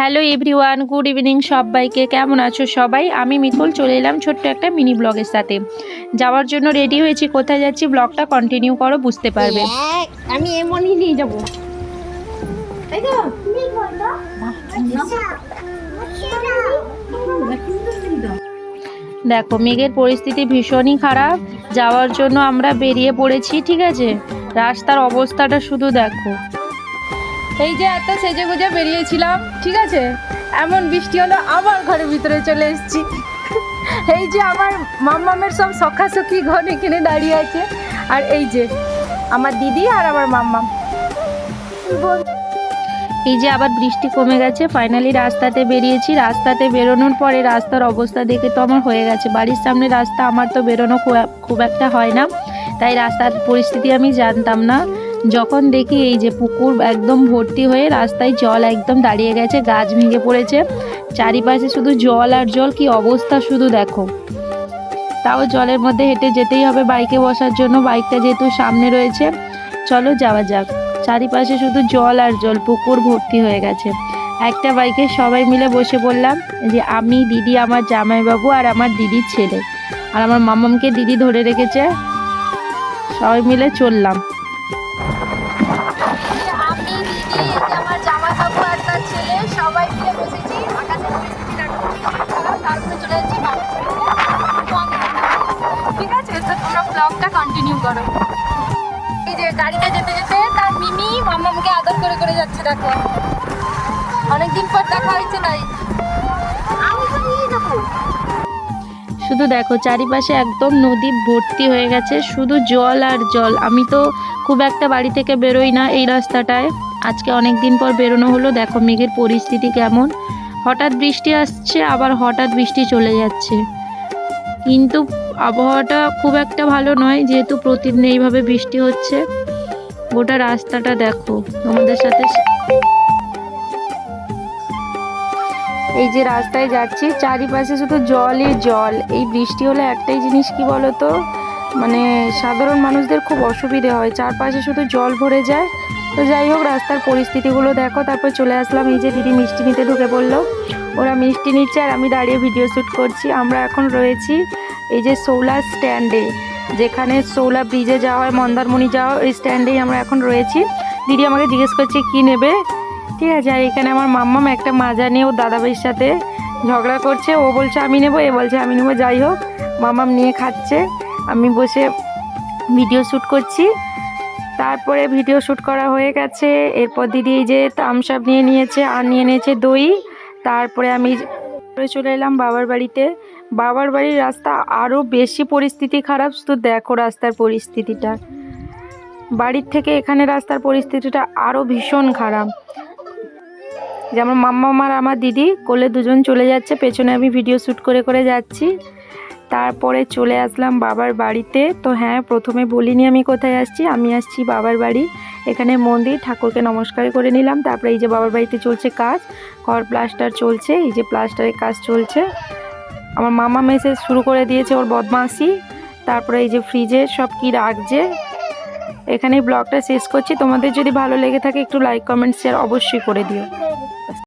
Hello everyone good evening সবাইকে। কেমন আছো সবাই? আমি মিতুল চলে এলাম ছোট্ট একটা মিনি ব্লগের সাথে। যাওয়ার জন্য রেডি হয়েছি কোথায় যাচ্ছি ব্লগটা কন্টিনিউ করো বুঝতে পারবে। আমি এমনই নিয়ে যাব। তাই তো দেখো মেঘের পরিস্থিতি ভীষণই খারাপ। যাওয়ার জন্য আমরা বেরিয়ে পড়েছি ঠিক আছে? রাস্তার অবস্থাটা শুধু দেখো। এই যে এত সেজে গুজে বেরিয়েছিলাম, ঠিক আছে? এমন বৃষ্টি হলো আবার ঘরের ভিতরে চলে এসেছি। এই যে আমার মাম্মামের সব সখাসখি ঘর এখানে দাঁড়িয়ে আছে। আর এই যে আমার দিদি আর আমার মাম্মাম। এই যে আবার বৃষ্টি কমে গেছে ফাইনালি রাস্তাতে বেরিয়েছি। রাস্তাতে বেরোনোর পরে রাস্তার অবস্থা দেখে তো আমার হয়ে গেছে। বাড়ির সামনে রাস্তা আমার তো বেরোনো খুব একটা হয় না। তাই রাস্তার পরিস্থিতি আমি জানতাম না। যখন দেখি এই যে পুকুর একদম ভর্তি হয়ে রাস্তায় জল একদম দাঁড়িয়ে গেছে, গাছ ভেঙে পড়েছে। চারিপাশে শুধু জল আর জল, কি অবস্থা শুধু দেখো। তাও জলের মধ্যে হেঁটে যেতেই হবে বাইকে বসার জন্য, বাইকটা যেহেতু সামনে রয়েছে। চলো যাওয়া যাক। চারিপাশে শুধু জল আর জল, পুকুর ভর্তি হয়ে গেছে। একটা বাইকে সবাই মিলে বসে পড়লাম যে আমি দিদি, আমার জামাইবাবু আর আমার দিদির ছেলে। আর আমার মামামকে দিদি ধরে রেখেছে। সবাই মিলে চললাম। ব্লগটা কন্টিনিউ করো। এই যে গাড়িতে যেতে যেতে তার মিমি আদর করে করে যাচ্ছে, দেখো। অনেকদিন পর দেখা হয়েছে তাই শুধু দেখো, চারিপাশে একদম নদী ভর্তি হয়ে গেছে, শুধু জল আর জল। আমি তো খুব একটা বাড়ি থেকে বেরোই না এই রাস্তাটায়। আজকে অনেক দিন পর বেরোনো হলো, দেখো মেঘের পরিস্থিতি কেমন। হঠাৎ বৃষ্টি আসছে, আবার হঠাৎ বৃষ্টি চলে যাচ্ছে। কিন্তু আবহাওয়াটা খুব একটা ভালো নয়, যেহেতু প্রতিদিন এইভাবে বৃষ্টি হচ্ছে। গোটা রাস্তাটা দেখো আমাদের সাথে এই যে রাস্তায় যাচ্ছি, চারিপাশে শুধু জলই জল। এই বৃষ্টি হলে একটাই জিনিস কি বলতো? মানে সাধারণ মানুষদের খুব অসুবিধে হয়, চারপাশে শুধু জল ভরে যায়। তো যাই হোক, রাস্তার পরিস্থিতিগুলো দেখো, তারপর চলে আসলাম। এই যে দিদি মিষ্টি নিতে ঢুকে পড়ল। ওরা মিষ্টি নিচ্ছে আর আমি দাঁড়িয়ে ভিডিও শ্যুট করছি। আমরা এখন রয়েছি এই যে সোলার স্ট্যান্ডে যেখানে সোলা ব্রিজে যাওয়া হয়, মন্দারমণি যাওয়া ওই স্ট্যান্ডেই আমরা এখন রয়েছি। দিদি আমাকে জিজ্ঞেস করছে, কি নেবে? ঠিক আছে, আর এখানে আমার মাম্মাম একটা মাজা নিয়ে ও দাদাভাইয়ের সাথে ঝগড়া করছে। ও বলছে, আমি নেব। এ বলছে, আমি নেব। যাই হোক মামাম নিয়ে খাচ্ছে। আমি বসে ভিডিও শ্যুট করছি। তারপরে ভিডিও শ্যুট করা হয়ে গেছে। এরপর দিদি যে থামস আপ নিয়ে নিয়েছে, আর নিয়ে নিয়েছে দই। তারপরে আমি চলে এলাম বাবার বাড়িতে। বাবার বাড়ির রাস্তা আরও বেশি পরিস্থিতি খারাপ, শুধু দেখো রাস্তার পরিস্থিতিটা। বাড়ির থেকে এখানে রাস্তার পরিস্থিতিটা আরও ভীষণ খারাপ। যেমন মাম্মা আর আমার দিদি, কোলে দুজন চলে যাচ্ছে, পেছনে আমি ভিডিও শ্যুট করে করে যাচ্ছি। তারপরে চলে আসলাম বাবার বাড়িতে। তো হ্যাঁ প্রথমে বলিনি আমি কোথায় আসছি, আমি আসছি বাবার বাড়ি। এখানে মন্দির, ঠাকুরকে নমস্কার করে নিলাম। তারপরে এই যে বাবার বাড়িতে চলছে কাজ, ঘর প্লাস্টার চলছে, এই যে প্লাস্টারের কাজ চলছে। আমার মামা মেসে শুরু করে দিয়েছে ওর বদমাসি তারপরে এই যে ফ্রিজে সব কি রাখছে। এখানেই ব্লগটা শেষ করছি। তোমাদের যদি ভালো লেগে থাকে একটু লাইক কমেন্ট শেয়ার অবশ্যই করে দিও।